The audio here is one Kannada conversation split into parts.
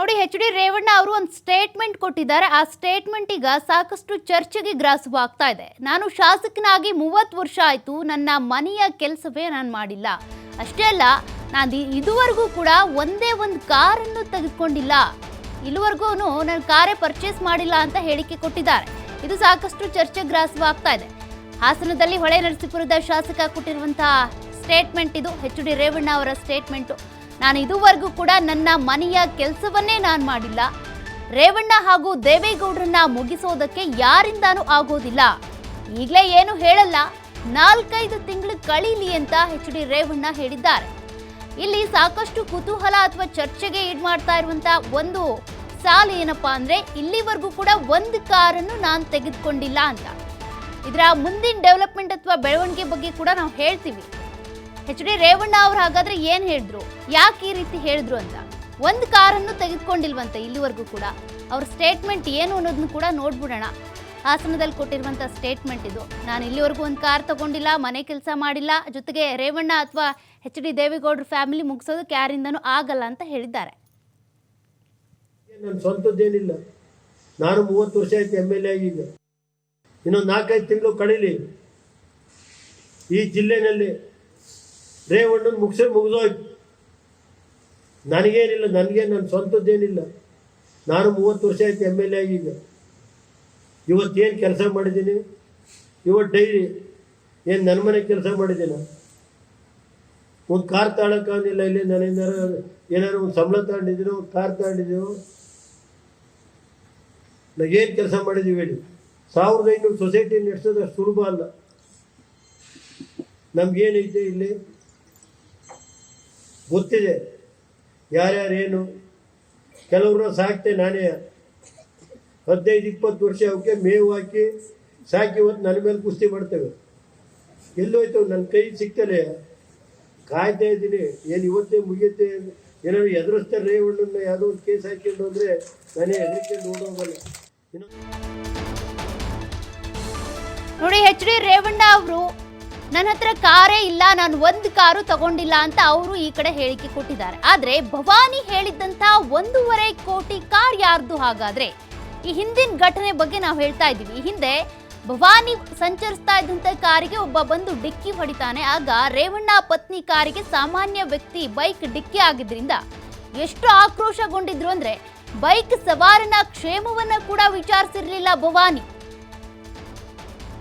ನೋಡಿ ಎಚ್ ಡಿ ರೇವಣ್ಣ ಅವರು ಒಂದು ಸ್ಟೇಟ್ಮೆಂಟ್ ಕೊಟ್ಟಿದ್ದಾರೆ. ಆ ಸ್ಟೇಟ್ಮೆಂಟ್ ಈಗ ಸಾಕಷ್ಟು ಚರ್ಚೆಗೆ ಗ್ರಾಸವಾಗ್ತಾ ಇದೆ. ನಾನು ಶಾಸಕನಾಗಿ ಮೂವತ್ತು ವರ್ಷ ಆಯಿತು. ನನ್ನ ಮನೆಯ ಕೆಲಸವೇ ನಾನು ಮಾಡಿಲ್ಲ. ಅಷ್ಟೇ ಅಲ್ಲ, ನಾನು ಇದುವರೆಗೂ ಕೂಡ ಒಂದೇ ಒಂದು ಕಾರನ್ನು ತೆಗೆದುಕೊಂಡಿಲ್ಲ. ಇಲ್ಲಿವರೆಗೂ ನಾನು ಕಾರೇ ಪರ್ಚೇಸ್ ಮಾಡಿಲ್ಲ ಅಂತ ಹೇಳಿಕೆ ಕೊಟ್ಟಿದ್ದಾರೆ. ಇದು ಸಾಕಷ್ಟು ಚರ್ಚೆ ಗ್ರಾಸವಾಗ್ತಾ ಇದೆ. ಹಾಸನದಲ್ಲಿ ಹೊಳೆ ನರಸೀಪುರದ ಶಾಸಕ ಕೊಟ್ಟಿರುವಂತಹ ಸ್ಟೇಟ್ಮೆಂಟ್ ಇದು. ಎಚ್ ಡಿ ರೇವಣ್ಣ ಅವರ ಸ್ಟೇಟ್ಮೆಂಟು ನಾನು ಇದುವರೆಗೂ ಕೂಡ ನನ್ನ ಮನೆಯ ಕೆಲಸವನ್ನೇ ನಾನು ಮಾಡಿಲ್ಲ. ರೇವಣ್ಣ ಹಾಗೂ ದೇವೇಗೌಡರನ್ನ ಮುಗಿಸೋದಕ್ಕೆ ಯಾರಿಂದಾನೂ ಆಗೋದಿಲ್ಲ. ಈಗಲೇ ಏನು ಹೇಳಲ್ಲ. ನಾಲ್ಕೈದು ತಿಂಗಳು ಕಳೀಲಿ ಅಂತ ಎಚ್ ಡಿ ರೇವಣ್ಣ ಹೇಳಿದ್ದಾರೆ. ಇಲ್ಲಿ ಸಾಕಷ್ಟು ಕುತೂಹಲ ಅಥವಾ ಚರ್ಚೆಗೆ ಈಡ್ ಮಾಡ್ತಾ ಇರುವಂತ ಒಂದು ಸಾಲು ಏನಪ್ಪಾ ಅಂದ್ರೆ ಇಲ್ಲಿವರೆಗೂ ಕೂಡ ಒಂದು ಕಾರನ್ನು ನಾನು ತೆಗೆದುಕೊಂಡಿಲ್ಲ ಅಂತ. ಇದರ ಮುಂದಿನ ಡೆವಲಪ್ಮೆಂಟ್ ಅಥವಾ ಬೆಳವಣಿಗೆ ಬಗ್ಗೆ ಕೂಡ ನಾವು ಹೇಳ್ತೀವಿ. ಎಚ್ ಡಿ ರೇವಣ್ಣ ಅವ್ರು ಹಾಗಾದ್ರೆ ಏನ್ ಹೇಳಿದ್ರು? ಯಾಕೆ ಈ ರೀತಿ ಹೇಳಿದ್ರು ಅಂತ? ಒಂದು ಕಾರನ್ನು ತೆಗೆದುಕೊಂಡಿಲ್ವಂತೆ ಇಲ್ಲಿವರೆಗೂ ಕೂಡ. ಅವ್ರ ಸ್ಟೇಟ್ಮೆಂಟ್ ಏನು ಅನ್ನೋದನ್ನು ಕೂಡ ನೋಡ್ಬಿಡೋಣ. ಹಾಸನದಲ್ಲಿ ಕೊಟ್ಟಿರುವಂತ ಸ್ಟೇಟ್ಮೆಂಟ್ ಇದು. ನಾನು ಇಲ್ಲಿವರೆಗೂ ಒಂದು ಕಾರ್ ತಗೊಂಡಿಲ್ಲ, ಮನೆ ಕೆಲಸ ಮಾಡಿಲ್ಲ. ಜೊತೆಗೆ ರೇವಣ್ಣ ಅಥವಾ ಎಚ್ ಡಿ ದೇವೇಗೌಡರ ಫ್ಯಾಮಿಲಿ ಮುಗಿಸೋದಕ್ಕೆ ಯಾರಿಂದನೂ ಆಗಲ್ಲ ಅಂತ ಹೇಳಿದ್ದಾರೆ. ಸ್ವಂತದ್ದೇನಿಲ್ಲ. ನಾನು ಮೂವತ್ತು ವರ್ಷ ಆಯ್ತು ಎಂ ಎಲ್ ಎ ಈಗ ಇನ್ನೊಂದು ನಾಲ್ಕೈದು ತಿಂಗಳು ಕಳೀಲಿ. ಈ ಜಿಲ್ಲೆನಲ್ಲಿ ರೇವಣ್ಣನ ಮುಗಿಸೇ ಮುಗಿದೋಯ್ತು. ನನಗೇನಿಲ್ಲ, ನನಗೆ ನನ್ನ ಸ್ವಂತದ್ದೇನಿಲ್ಲ. ನಾನು ಮೂವತ್ತು ವರ್ಷ ಆಯ್ತು ಎಂ ಎಲ್ ಎ ಈಗ. ಇವತ್ತೇನು ಕೆಲಸ ಮಾಡಿದ್ದೀನಿ? ಇವತ್ತು ಡೈರಿ ಏನು ನನ್ನ ಮನೆ ಕೆಲಸ ಮಾಡಿದ್ದೀನ? ಒಂದು ಕಾರ್ ತಗೊಳಕ್ಕಾಗಿಲ್ಲ ಇಲ್ಲಿ ನನ್ನಿಂದ ಏನಾರು ಒಂದು ಸಂಬಳ ತಗೊಂಡಿದ್ದೀನೋ ಒಂದು ಕಾರ್ ತಗೊಂಡಿದ್ದೀನೋ ಏನು ಕೆಲಸ ಮಾಡಿದ್ದೀವಿ ಹೇಳಿ. ಸಾವಿರದ ಐನೂರು ಸೊಸೈಟಿ ನಡೆಸೋದು ಅಷ್ಟು ಸುಲಭ ಅಲ್ಲ. ನಮ್ಗೇನೈತೆ ಇಲ್ಲಿ? ಗೊತ್ತಿದೆ ಯಾರ್ಯಾರೇನು? ಕೆಲವ್ರನ್ನ ಸಾಕ್ತೆ ನಾನೇ. ಹದಿನೈದು, ಇಪ್ಪತ್ತು ವರ್ಷ ಅವಕ್ಕೆ ಮೇವು ಹಾಕಿ ಸಾಕಿ ಇವತ್ತು ನನ್ನ ಮೇಲೆ ಕುಸ್ತಿ ಮಾಡ್ತೇವೆ. ಎಲ್ಲೋಯ್ತು, ನನ್ನ ಕೈ ಸಿಗ್ತಲೇ ಕಾಯ್ತಾ ಇದ್ದೀನಿ. ಏನು ಇವತ್ತೇ ಮುಗಿಯುತ್ತೆ? ಏನಾದ್ರು ಎದುರಿಸ್ತಾರೆ ರೇವಣ್ಣನ ಯಾವುದೋ ಒಂದು ಕೇಸ್ ಹಾಕ್ಕೊಂಡು ಅಂದರೆ ನಾನೇ ಹೆದರ್ಕೊಂಡು ಓಡೋಗಲ್ಲ. ನೋಡಿ, ಎಚ್ ಡಿ ರೇವಣ್ಣ ಅವರು ನನ್ನ ಹತ್ರ ಕಾರೇ ಇಲ್ಲ, ನಾನು ಒಂದು ಕಾರು ತಗೊಂಡಿಲ್ಲ ಅಂತ ಅವರು ಈ ಕಡೆ ಹೇಳಿಕೆ ಕೊಟ್ಟಿದ್ದಾರೆ. ಆದ್ರೆ ಭವಾನಿ ಹೇಳಿದ್ದಂತ ಒಂದೂವರೆ ಕೋಟಿ ಕಾರ್ ಯಾರ್ದು ಹಾಗಾದ್ರೆ? ಈ ಹಿಂದಿನ ಘಟನೆ ಬಗ್ಗೆ ನಾವು ಹೇಳ್ತಾ ಇದ್ದೀವಿ. ಹಿಂದೆ ಭವಾನಿ ಸಂಚರಿಸ್ತಾ ಇದ್ದಂತ ಕಾರಿಗೆ ಒಬ್ಬ ಬಂದು ಡಿಕ್ಕಿ ಹೊಡಿತಾನೆ. ಆಗ ರೇವಣ್ಣ ಪತ್ನಿ ಕಾರಿಗೆ ಸಾಮಾನ್ಯ ವ್ಯಕ್ತಿ ಬೈಕ್ ಡಿಕ್ಕಿ ಆಗಿದ್ರಿಂದ ಎಷ್ಟು ಆಕ್ರೋಶಗೊಂಡಿದ್ರು ಅಂದ್ರೆ ಬೈಕ್ ಸವಾರನ ಕ್ಷೇಮವನ್ನ ಕೂಡ ವಿಚಾರಿಸಿರ್ಲಿಲ್ಲ ಭವಾನಿ.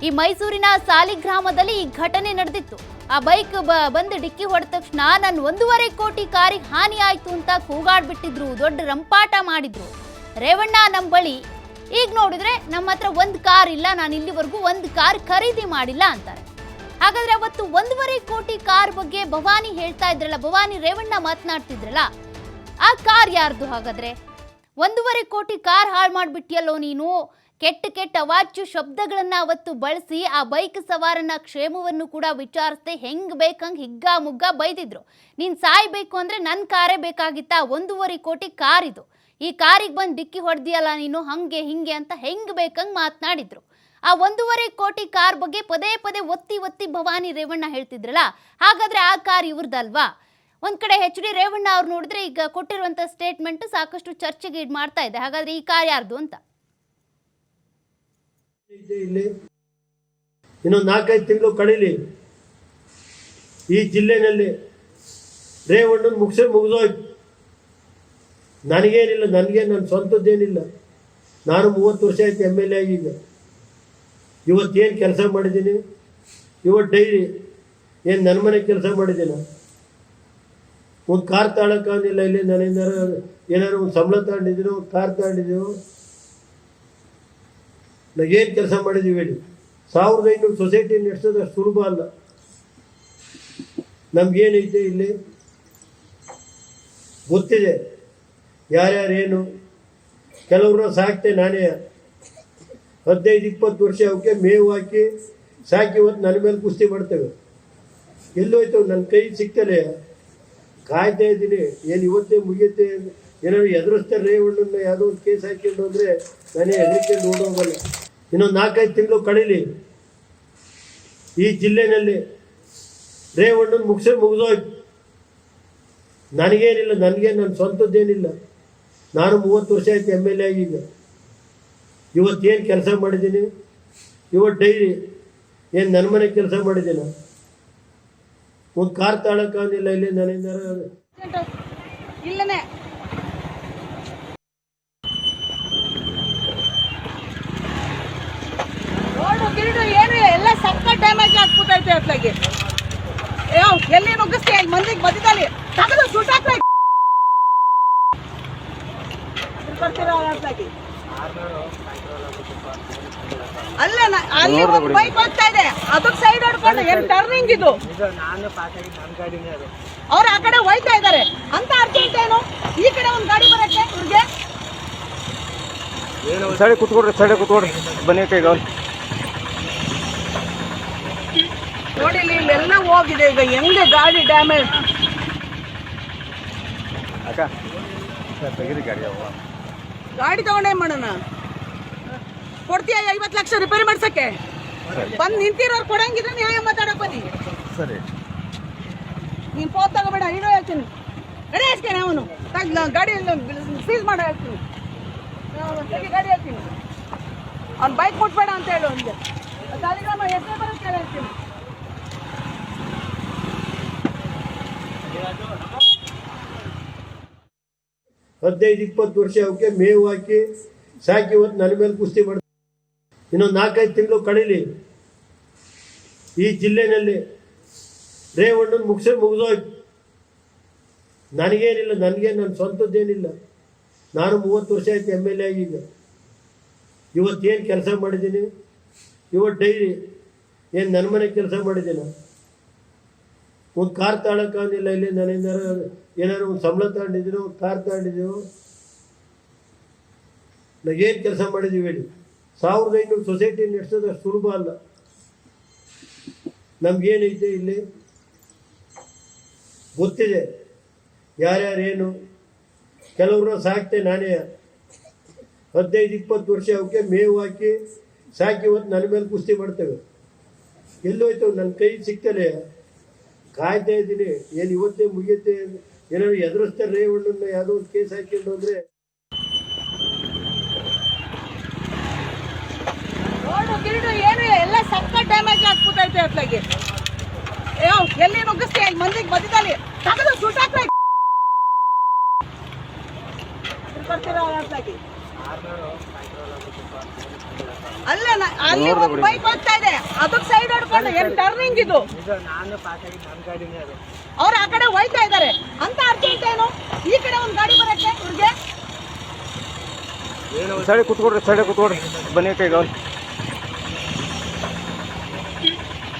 ಈ ಮೈಸೂರಿನ ಸಾಲಿಗ್ರಾಮದಲ್ಲಿ ಈ ಘಟನೆ ನಡೆದಿತ್ತು. ಆ ಬೈಕ್ ಬಂದು ಡಿಕ್ಕಿ ಹೊಡೆದ ತಕ್ಷಣ ನನ್ನ ಒಂದೂವರೆ ಕೋಟಿ ಕಾರಿಗೆ ಹಾನಿ ಆಯಿತು ಅಂತ ಕೂಗಾಡ್ಬಿಟ್ಟಿದ್ರು ದೊಡ್ಡ ರಂಪಾಟ ಮಾಡಿದ್ರು. ರೇವಣ್ಣ ನಮ್ಮ ಬಳಿ, ಈಗ ನೋಡಿದ್ರೆ ನಮ್ಮ ಹತ್ರ ಒಂದು ಕಾರ್ ಇಲ್ಲ, ನಾನು ಇಲ್ಲಿವರೆಗೂ ಒಂದು ಕಾರ್ ಖರೀದಿ ಮಾಡಿಲ್ಲ ಅಂತಾರೆ. ಹಾಗಾದ್ರೆ ಅವತ್ತು ಒಂದೂವರೆ ಕೋಟಿ ಕಾರ್ ಬಗ್ಗೆ ಭವಾನಿ ಹೇಳ್ತಾ ಇದ್ರಲ್ಲ, ಭವಾನಿ ರೇವಣ್ಣ ಮಾತನಾಡ್ತಿದ್ರಲ್ಲ, ಆ ಕಾರ್ ಯಾರ್ದು ಹಾಗಾದ್ರೆ? ಒಂದೂವರೆ ಕೋಟಿ ಕಾರ್ ಹಾಳು ಮಾಡಿಬಿಟ್ಟಿಯಲ್ಲೋ ನೀನು? ಕೆಟ್ಟ ಕೆಟ್ಟ ಅವಾಚ್ಯ ಶಬ್ದಗಳನ್ನ ಅವತ್ತು ಬಳಸಿ ಆ ಬೈಕ್ ಸವಾರನ ಕ್ಷೇಮವನ್ನು ಕೂಡ ವಿಚಾರಿಸದೆ ಹೆಂಗ್ ಬೇಕಂಗ್ ಹಿಗ್ಗ ಮುಗ್ಗ ಬೈದಿದ್ರು. ನೀನ್ ಸಾಯ್ಬೇಕು ಅಂದ್ರೆ ನನ್ನ ಕಾರೇ ಬೇಕಾಗಿತ್ತಾ? ಒಂದೂವರೆ ಕೋಟಿ ಕಾರ್ ಇದು. ಈ ಕಾರಿಗೆ ಬಂದು ಡಿಕ್ಕಿ ಹೊಡೆದಿಯಲ್ಲ ನೀನು? ಹಂಗೆ ಹಿಂಗೆ ಅಂತ ಹೆಂಗ್ ಬೇಕಂಗ್ ಮಾತನಾಡಿದ್ರು. ಆ ಒಂದೂವರೆ ಕೋಟಿ ಕಾರ್ ಬಗ್ಗೆ ಪದೇ ಪದೇ ಒತ್ತಿ ಒತ್ತಿ ಭವಾನಿ ರೇವಣ್ಣ ಹೇಳ್ತಿದ್ರಲ್ಲ? ಹಾಗಾದ್ರೆ ಆ ಕಾರ್ ಇವ್ರದಲ್ವಾ? ಒಂದ್ ಕಡೆ ಹೆಚ್ ಡಿ ರೇವಣ್ಣ ಅವ್ರು ನೋಡಿದ್ರೆ ಈಗ ಕೊಟ್ಟಿರುವಂತ ಸ್ಟೇಟ್ಮೆಂಟ್ ಸಾಕಷ್ಟು ಚರ್ಚೆಗೆ ಮಾಡ್ತಾ ಇದೆ. ಹಾಗಾದ್ರೆ ಈ ಕಾರ್ ಯಾರ್ದು ಅಂತ? ಐತೆ ಇಲ್ಲಿ. ಇನ್ನೊಂದು ನಾಲ್ಕೈದು ತಿಂಗಳು ಕಳೀಲಿ. ಈ ಜಿಲ್ಲೆನಲ್ಲಿ ರೇವಣ್ಣನ ಮುಗಿಸೇ ಮುಗಿದೋಯ್ತು. ನನಗೇನಿಲ್ಲ, ನನಗೆ ನನ್ನ ಸ್ವಂತದ್ದೇನಿಲ್ಲ. ನಾನು ಮೂವತ್ತು ವರ್ಷ ಆಯ್ತು ಎಂ ಎಲ್ ಎ ಆಗಿ ಈಗ. ಇವತ್ತೇನು ಕೆಲಸ ಮಾಡಿದ್ದೀನಿ? ಇವತ್ತು ಡೈರಿ ಏನು ನನ್ನ ಮನೆ ಕೆಲಸ ಮಾಡಿದ್ದೀನ? ಒಂದು ಕಾರ್ ತಗೊಳಕ್ಕಾಗಿಲ್ಲ ಇಲ್ಲಿ ನನ್ನ ಏನಾದ್ರು ಒಂದು ಸಂಬಳ ತಗೊಂಡಿದ್ದೀನೋ ಒಂದು ಕಾರ್ ತಗೊಂಡಿದ್ದೀನೋ ಏನು ಕೆಲಸ ಮಾಡಿದ್ದೀವಿ ಹೇಳಿ. ಸಾವಿರದ ಐನೂರು ಸೊಸೈಟಿ ನಡೆಸೋದು ಅಷ್ಟು ಸುಲಭ ಅಲ್ಲ. ನಮಗೇನೈತೆ ಇಲ್ಲಿ? ಗೊತ್ತಿದೆ. ಯಾರ್ಯಾರೇನು ಕೆಲವ್ರನ್ನ ಸಾಕ್ತೆ ನಾನೇ. ಹದಿನೈದು, ಇಪ್ಪತ್ತು ವರ್ಷ ಅವಕ್ಕೆ ಮೇವು ಹಾಕಿ ಸಾಕಿ ಇವತ್ತು ನನ್ನ ಮೇಲೆ ಕುಸ್ತಿ ಮಾಡ್ತೇವೆ. ಎಲ್ಲೋಯ್ತು ನನ್ನ ಕೈ ಸಿಗ್ತಲೇ ಕಾಯ್ತಾ ಇದ್ದೀನಿ. ಏನು ಇವತ್ತೇ ಮುಗಿಯುತ್ತೆ? ಏನಾದ್ರು ಎದುರಿಸ್ತಾರೆ ರೇವಣ್ಣನ ಯಾವುದೋ ಒಂದು ಕೇಸ್ ಹಾಕ್ಕೊಂಡು ಅಂದರೆ ನಾನೇ ಹೆದರಿಕೆ ಓಡೋಗಲ್ಲ ಇನ್ನೊಂದು ನಾಲ್ಕೈದು ತಿಂಗಳು ಕಳೀಲಿ. ಈ ಜಿಲ್ಲೆನಲ್ಲಿ ರೇವಣ್ಣನ ಮುಗಿಸೇ ಮುಗಿದೋಯ್ತು. ನನಗೇನಿಲ್ಲ, ನನಗೆ ನನ್ನ ಸ್ವಂತದ್ದೇನಿಲ್ಲ. ನಾನು ಮೂವತ್ತು ವರ್ಷ ಆಯ್ತು ಎಂ ಎಲ್ ಎ ಆಗಿ ಈಗ ಇವತ್ತೇನು ಕೆಲಸ ಮಾಡಿದ್ದೀನಿ? ಇವತ್ತು ಡೈಲಿ ಏನು ನನ್ನ ಮನೆ ಕೆಲಸ ಮಾಡಿದ್ದೀನ? ಒಂದು ಕಾರ್ ತಾಳಕ್ಕಾಗಿಲ್ಲ ಇಲ್ಲಿ ನನ್ನಿಂದ ಇಲ್ಲನೆ ರೋಡು ಗಿರಿಡು ಏನು ಎಲ್ಲ ಸಕ್ಕ ಡ್ಯಾಮೇಜ್ ಆಗ್ಬಿಟ್ಟೈತೆ ಅತ್ಲಾಗಿ ಯಾವ ಎಲ್ಲಿ ನುಗ್ಗಿಸ್ತೀಯ ಇಲ್ಲಿ ಮಂದಿಗೆ ಮಧ್ಯದಲ್ಲಿ ತಗದು ಸುಟ್ಟಾಕ ಅಲ್ಲ ಅಲ್ಲಿ ಒಂದು ಬೈಕ್ ಹೋಗ್ತಾ ಇದೆ. ಅದಕ್ಕೆ ಸೈಡ್ ಹೊಡ್ಕೊಂಡು ಏನ್ ಟರ್ನಿಂಗ್ ಇದು? ಅವ್ರು ಆ ಕಡೆ ಹೋಯ್ತಾ ಇದ್ದಾರೆ ಅಂತ ಅರ್ಜೆಂಟ್ ಏನು? ಈ ಕಡೆ ಒಂದು ಗಾಡಿ ಬರತ್ತೆ ಇವ್ರಿಗೆ? ಸೈಡ್ ಕುತ್ಕೊಡ್ರಿ ಸೈಡ್ ಕುತ್ಕೊಡ್ರಿ. ಬನ್ನಿ ಕೈಗ ನೋಡಿ ಇಲ್ಲಿ ಇಲ್ಲೆಲ್ಲ ಹೋಗಿದೆ. ಈಗ ಹೆಂಗೆ ಗಾಡಿ ಡ್ಯಾಮೇಜ್ ಅಕ್ಕ ಸರ್ ತೆಗೀರಿ ಗಾಡಿ ಅವ. ಗಾಡಿ ತಗೊಂಡೇ ಮಾಡೋಣ. ಕೊಡ್ತೀಯ ಐವತ್ತು ಲಕ್ಷ ರಿಪೇರಿ ಮಾಡ್ಸಕ್ಕೆ? ಬಂದು ನಿಂತಿರೋರು ಕೊಡಂಗಿದ್ರೆ ನ್ಯಾಯ ಮಾತಾಡಕ್ ಬನ್ನಿ. ಸರಿ. ನೀನು ಫೋನ್ ತಗೋಬೇಡ ಇರೋ ಹೇಳ್ತೀನಿ. ಗಾಡಿ ಹಾಕ್ತೇನೆ ಅವನು? ಗಾಡಿ ಸೀಸ್ ಮಾಡ ಹೇಳ್ತೀನಿ. ಗಾಡಿ ಹೇಳ್ತೀನಿ. ಅವ್ನು ಬೈಕ್ ಕೊಟ್ಬೇಡ ಅಂತ ಹೇಳು ಅವನಿಗೆ. ಸಾಲಿಗ್ರಾಮ ಎಷ್ಟೇ ಬರುತ್ತೆ ಹೇಳು ಹೇಳ್ತೀನಿ. ಹದಿನೈದು, ಇಪ್ಪತ್ತು ವರ್ಷ ಅವಕ್ಕೆ ಮೇವು ಹಾಕಿ ಸಾಕಿ ಇವತ್ತು ನನ್ನ ಮೇಲೆ ಕುಸ್ತಿ ಮಾಡ್ತಾರೆ ಇನ್ನೊಂದು ನಾಲ್ಕೈದು ತಿಂಗಳು ಕಳೀಲಿ. ಈ ಜಿಲ್ಲೆನಲ್ಲಿ ರೇವಣ್ಣನ ಮುಗಿಸೇ ಮುಗಿದೋಯ್ತು. ನನಗೇನಿಲ್ಲ, ನನಗೆ ನನ್ನ ಸ್ವಂತದ್ದೇನಿಲ್ಲ. ನಾನು ಮೂವತ್ತು ವರ್ಷ ಆಯ್ತು ಎಂ ಎಲ್ ಎ ಆಗಿ ಈಗ ಇವತ್ತೇನು ಕೆಲಸ ಮಾಡಿದ್ದೀನಿ? ಇವತ್ತು ಡೈಲಿ ಏನು ನನ್ನ ಮನೆ ಕೆಲಸ ಮಾಡಿದ್ದೀನ? ಒಂದು ಕಾರ್ ತಾಳಕ್ಕಾಗಿಲ್ಲ ಇಲ್ಲಿ ನನ್ನಿಂದ ಏನಾದ್ರು ಒಂದು ಸಂಬಳ ತಗೊಂಡಿದ್ದೀನೋ ಒಂದು ಕಾರ್ ನಾವು ಏನು ಕೆಲಸ ಮಾಡಿದ್ದೀವಿ ಹೇಳಿ. ಸಾವಿರದ ಐನೂರು ಸೊಸೈಟಿ ನಡೆಸೋದು ಅಷ್ಟು ಸುಲಭ ಅಲ್ಲ. ನಮ್ಗೇನೈತೆ ಇಲ್ಲಿ? ಗೊತ್ತಿದೆ. ಯಾರ್ಯಾರೇನು ಕೆಲವ್ರನ್ನ ಸಾಕ್ತೆ ನಾನೇ. ಹದಿನೈದು, ಇಪ್ಪತ್ತು ವರ್ಷ ಅವಕ್ಕೆ ಮೇವು ಹಾಕಿ, ಸಾಕಿ ಇವತ್ತು ನನ್ನ ಮೇಲೆ ಕುಸ್ತಿ ಮಾಡ್ತೇವೆ. ಎಲ್ಲೋಯ್ತು ನನ್ನ ಕೈ ಸಿಗ್ತಲೇ ಕಾಯ್ತಾ ಇದ್ದೀನಿ. ಏನು ಇವತ್ತೇ ಮುಗಿಯುತ್ತೆ? ಏನಾದ್ರು ಎದುರಿಸ್ತಾರೆ ರೇವಣ್ಣನ ಯಾವುದೋ ಒಂದು ಕೇಸ್ ಹಾಕಿದ್ರು ಸಕ್ಕ ಡ್ಯಾಮೇಜ್ ಯಾವ ಎಲ್ಲಿ ನುಗ್ಗಿಸ್ತೀಯ? ಮಂದಿಗೆ ಮಧ್ಯದಲ್ಲಿ ತಗದು ಸುಟ್ಟಾಕ ಬರ್ತೀರ ಅಲ್ಲಿ ಒಂದು ಬೈಕ್ ಹೋಗ್ತಾ ಇದೆ. ಅದಕ್ಕೆ ಸೈಡ್ ಹೊಡ್ಕೊಂಡು ಏನ್ ಟರ್ನಿಂಗ್ ಇದು? ಅವ್ರು ಆ ಕಡೆ ಹೋಯ್ತಾ ಇದ್ದಾರೆ ಅಂತ ಅರ್ಜೆಂಟ್ ಏನು? ಈ ಕಡೆ ಒಂದು ಗಾಡಿ ಬರಕ್ಕೆ ಇವ್ರಿಗೆ? ಸೈಡ್ ಕುತ್ಕೊಡ್ರಿ ಸೈಡ್ ಕುತ್ಕೊಡ್ರಿ. ಬನ್ನಿ ಕೈಗ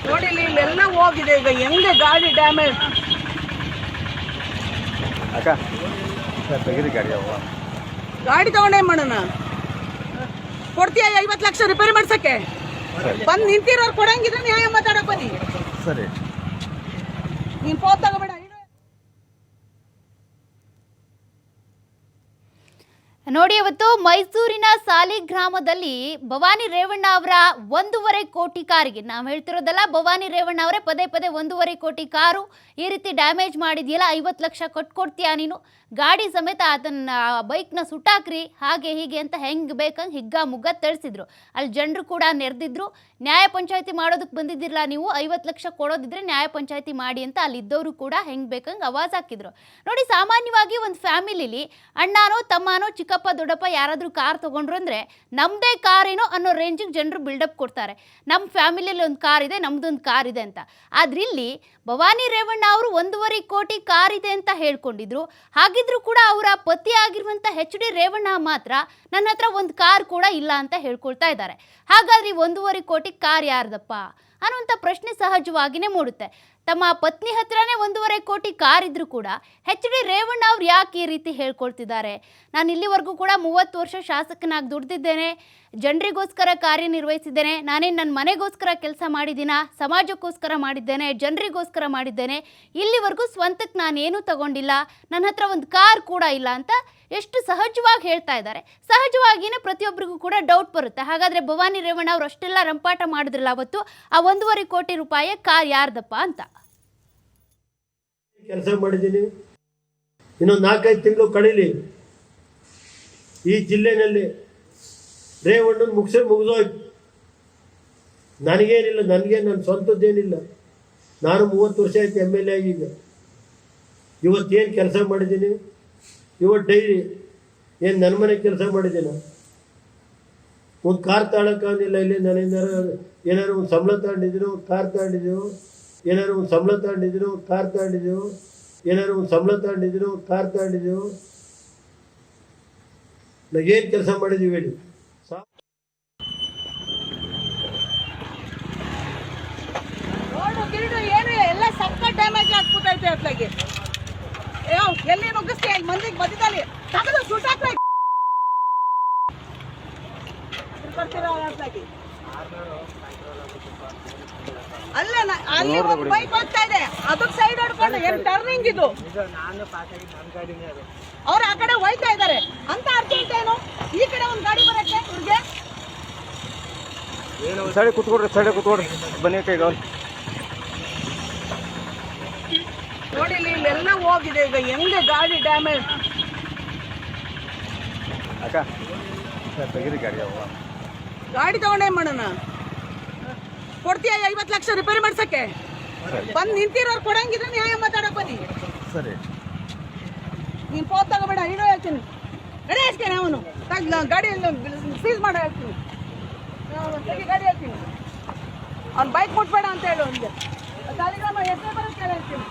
ನೋಡಿ ಇಲ್ಲಿ ಇಲ್ಲೆಲ್ಲ ಹೋಗಿದೆ. ಈಗ ಹೆಂಗೆ ಗಾಡಿ ಡ್ಯಾಮೇಜ್ ಅಕ್ಕ ತೆಗೀರಿ ಗಾಡಿ ಅವ ಗಾಡಿ ತಗೊಂಡೇ ಮಾಡೋಣ. ಕೊಡ್ತೀಯ ಐವತ್ತು ಲಕ್ಷ ರಿಪೇರಿ ಮಾಡ್ಸಕ್ಕೆ? ಬಂದು ನಿಂತಿರೋರು ಕೊಡಂಗಿದ್ರೆ ನ್ಯಾಯ ಮಾತಾಡಕ್ ಬನ್ನಿ. ಸರಿ. ನೀನು ಫೋನ್ ತಗೋಬೇಡ ನೋಡಿ ಇವತ್ತು ಮೈಸೂರಿನ ಸಾಲಿಗ್ರಾಮದಲ್ಲಿ ಭವಾನಿ ರೇವಣ್ಣ ಅವರ ಒಂದೂವರೆ ಕೋಟಿ ಕಾರಿಗೆ ನಾವು ಹೇಳ್ತಿರೋದಲ್ಲ ಭವಾನಿ ರೇವಣ್ಣ ಅವರೇ ಪದೇ ಪದೇ ಒಂದೂವರೆ ಕೋಟಿ ಕಾರು ಈ ರೀತಿ ಡ್ಯಾಮೇಜ್ ಮಾಡಿದೆಯಲ್ಲ ಐವತ್ತು ಲಕ್ಷ ಕೊಟ್ಕೊಡ್ತೀಯಾ ನೀನು? ಗಾಡಿ ಸಮೇತ ಅದನ್ನ ಬೈಕ್ನ ಸುಟ್ಟಾಕ್ರಿ ಹಾಗೆ ಹೀಗೆ ಅಂತ ಹೆಂಗೆ ಬೇಕಂಗೆ ಹಿಗ್ಗ ಮುಗ್ಗ ತಳಿಸಿದ್ರು. ಅಲ್ಲಿ ಜನರು ಕೂಡ ನೆರೆದಿದ್ರು, ನ್ಯಾಯ ಪಂಚಾಯತಿ ಮಾಡೋದಕ್ಕೆ ಬಂದಿದ್ದಿರಲ್ಲ ನೀವು, ಐವತ್ತು ಲಕ್ಷ ಕೊಡೋದಿದ್ರೆ ನ್ಯಾಯ ಪಂಚಾಯತಿ ಮಾಡಿ ಅಂತ ಅಲ್ಲಿದ್ದವರು ಕೂಡ ಹೆಂಗೆ ಬೇಕಂಗೆ ಅವಾಜ್ ಹಾಕಿದ್ರು. ನೋಡಿ, ಸಾಮಾನ್ಯವಾಗಿ ಒಂದು ಫ್ಯಾಮಿಲಿಲಿ ಅಣ್ಣನೋ, ತಮ್ಮನೋ, ಚಿಕ್ಕಪ್ಪ, ದೊಡ್ಡಪ್ಪ ಯಾರಾದರೂ ಕಾರ್ ತೊಗೊಂಡ್ರು ಅಂದರೆ ನಮ್ಮದೇ ಕಾರೇನೋ ಅನ್ನೋ ರೇಂಜಿಗೆ ಜನರು ಬಿಲ್ಡಪ್ ಕೊಡ್ತಾರೆ. ನಮ್ಮ ಫ್ಯಾಮಿಲಿಯಲ್ಲಿ ಒಂದು ಕಾರ್ ಇದೆ ನಮ್ಮದೊಂದು ಕಾರ್ ಇದೆ ಅಂತ. ಆದ್ರೆ ಇಲ್ಲಿ ಭವಾನಿ ರೇವಣ್ಣ ಅವರು ಒಂದೂವರೆ ಕೋಟಿ ಕಾರ್ ಇದೆ ಅಂತ ಹೇಳ್ಕೊಂಡಿದ್ರು. ಹಾಗಿದ್ರು ಕೂಡ ಅವರ ಪತಿ ಆಗಿರುವಂಥ ಎಚ್ ಡಿ ರೇವಣ್ಣ ಮಾತ್ರ ನನ್ನ ಹತ್ರ ಒಂದು ಕಾರ್ ಕೂಡ ಇಲ್ಲ ಅಂತ ಹೇಳ್ಕೊಳ್ತಾ ಇದ್ದಾರೆ. ಹಾಗಾದ್ರೆ ಒಂದೂವರೆ ಕೋಟಿ ಕಾರ್ ಯಾರ್ದಪ್ಪ? ಅನ್ನುವಂಥ ಪ್ರಶ್ನೆ ಸಹಜವಾಗಿಯೇ ಮೂಡುತ್ತೆ. ತಮ್ಮ ಪತ್ನಿ ಹತ್ರನೇ ಒಂದೂವರೆ ಕೋಟಿ ಕಾರ್ ಇದ್ರೂ ಕೂಡ ಎಚ್ ಡಿ ರೇವಣ್ಣ ಅವ್ರು ಯಾಕೆ ಈ ರೀತಿ ಹೇಳ್ಕೊಳ್ತಿದ್ದಾರೆ? ನಾನು ಇಲ್ಲಿವರೆಗೂ ಕೂಡ ಮೂವತ್ತು ವರ್ಷ ಶಾಸಕನಾಗಿ ದುಡ್ದಿದ್ದೇನೆ, ಜನರಿಗೋಸ್ಕರ ಕಾರ್ಯನಿರ್ವಹಿಸಿದ್ದೇನೆ ನಾನೇನು ನನ್ನ ಮನೆಗೋಸ್ಕರ ಕೆಲಸ ಮಾಡಿದ್ದೀನ, ಸಮಾಜಕ್ಕೋಸ್ಕರ ಮಾಡಿದ್ದೇನೆ, ಜನರಿಗೋಸ್ಕರ ಮಾಡಿದ್ದೇನೆ, ಇಲ್ಲಿವರೆಗೂ ಸ್ವಂತಕ್ಕೆ ನಾನೇನೂ ತಗೊಂಡಿಲ್ಲ, ನನ್ನ ಹತ್ರ ಒಂದು ಕಾರ್ ಕೂಡ ಇಲ್ಲ ಅಂತ ಎಷ್ಟು ಸಹಜವಾಗಿ ಹೇಳ್ತಾ ಇದ್ದಾರೆ. ಸಹಜವಾಗಿಯೇ ಪ್ರತಿಯೊಬ್ಬರಿಗೂ ಕೂಡ ಡೌಟ್ ಬರುತ್ತೆ. ಹಾಗಾದರೆ ಭವಾನಿ ರೇವಣ್ಣ ಅವರು ಅಷ್ಟೆಲ್ಲ ರಂಪಾಟ ಮಾಡಿದ್ರಲ್ಲ ಅವತ್ತು, ಆ ಒಂದೂವರೆ ಕೋಟಿ ರೂಪಾಯಿ ಕಾರ್ ಯಾರ್ದಪ್ಪ ಅಂತ. ಕೆಲಸ ಮಾಡಿದ್ದೀನಿ. ಇನ್ನೊಂದು ನಾಲ್ಕೈದು ತಿಂಗಳು ಕಳೀಲಿ. ಈ ಜಿಲ್ಲೆನಲ್ಲಿ ರೇವಣ್ಣನ ಮುಗಿಸೇ ಮುಗಿದೋಯ್ತು. ನನಗೇನಿಲ್ಲ, ನನಗೆ ನನ್ನ ಸ್ವಂತದ್ದೇನಿಲ್ಲ. ನಾನು ಮೂವತ್ತು ವರ್ಷ ಆಯ್ತು ಎಂ ಎಲ್ ಎ ಈಗ ಇವತ್ತೇನು ಕೆಲಸ ಮಾಡಿದ್ದೀನಿ? ಇವತ್ತು ಡೈಲಿ ಏನು ನನ್ನ ಮನೆ ಕೆಲಸ ಮಾಡಿದ್ದೀನ? ಒಂದು ಕಾರ್ ತಾಳಕ್ಕಾಗಿಲ್ಲ ಇಲ್ಲಿ ನಾನು ಏನಾದ್ರು ಒಂದು ಸಂಬಳ ತಗೊಂಡಿದ್ರು ಒಂದು ಕಾರ್ ತಗೊಂಡಿದ್ದೀನೋ ಏನಾದ್ರು ಒಂದು ಸಂಬಳ ತಗೊಂಡಿದ್ರು ಒಂದು ಕಾರ್ ತಗೊಂಡಿದ್ದೀನೋ ಏನಾದ್ರು ಒಂದು ಸಂಬಳ ತಗೊಂಡಿದ್ರು ಒಂದು ಕಾರ್ ತಗೊಂಡಿದ್ದೀನೋ ನಾವು ಏನು ಕೆಲಸ ಮಾಡಿದ್ದೀವಿ ಹೇಳಿ. ಎಲ್ಲ ಸಕ್ಕ ಡ್ಯಾಮೇಜ್ ಆಗ್ಬಿಟ್ಟೈತೆ ಅಯ್ಯೋ ಎಲ್ಲಿ ನುಗ್ಗಿಸ್ತೀಯ? ಮಂದಿಗೆ ಬದಿದಲ್ಲಿ ತಗದು ಸುಟ್ಟಾಕ್ಬೇಕು ಕೊಡ್ತೀರಾ ಅತ್ಲಾಗಿ ಅಲ್ಲ ಅಲ್ಲಿ ಒಂದು ಬೈಕ್ ಹೋಗ್ತಾ ಇದೆ. ಅದಕ್ಕೆ ಸೈಡ್ ಹೊಡ್ಕೊಂಡು ಏನ್ ಟರ್ನಿಂಗ್ ಇದು? ಅವ್ರು ಆ ಕಡೆ ಹೋಯ್ತಾ ಇದ್ದಾರೆ ಅಂತ ಅರ್ಜೆಂಟ್ ಏನು? ಈ ಕಡೆ ಒಂದು ಗಾಡಿ ಬರಕ್ಕೆ ಇವ್ರಿಗೆ? ಸೈಡ್ ಕುತ್ಕೊಡ್ರಿ ಸೈಡ್ ಕುತ್ಕೊಡ್ರಿ. ಬನ್ನಿ ಕೈಗ ನೋಡಿ ಇಲ್ಲಿ ಇಲ್ಲೆಲ್ಲ ಹೋಗಿದೆ. ಈಗ ಹೆಂಗೆ ಗಾಡಿ ಡ್ಯಾಮೇಜ್ ಅಕ್ಕ ತೆಗಿರಿ ತೆಗೀರಿ ಗಾಡಿ ಅವ ಗಾಡಿ ತಗೊಂಡೇ ಮಾಡೋಣ? ಕೊಡ್ತೀಯ ಐವತ್ತು ಲಕ್ಷ ರಿಪೇರಿ ಮಾಡ್ಸಕ್ಕೆ? ಬಂದು ನಿಂತಿರೋರು ಕೊಡಂಗಿದ್ರೆ ನ್ಯಾಯ ಮಾತಾಡಕ್ ಬನ್ನಿ. ಸರಿ. ನೀನ್ ಫೋನ್ ತಗೋಬೇಡ ಇಡೋ ಹೇಳ್ತೀನಿ. ಗಡಿ ಹಾಕ್ತೇನೆ ಅವನು? ಗಾಡಿ ಸೀಸ್ ಮಾಡಿ ಹೇಳ್ತೀನಿ. ಗಾಡಿ ಹೇಳ್ತೀನಿ. ಅವ್ನು ಬೈಕ್ ಮುಟ್ಬೇಡ ಅಂತ ಹೇಳು ಅವನಿಗೆ. ಸಾಲಿಗ್ರಾಮ ಹೆಸರು ಬರೋದು ಹೇಳ್ತೀನಿ.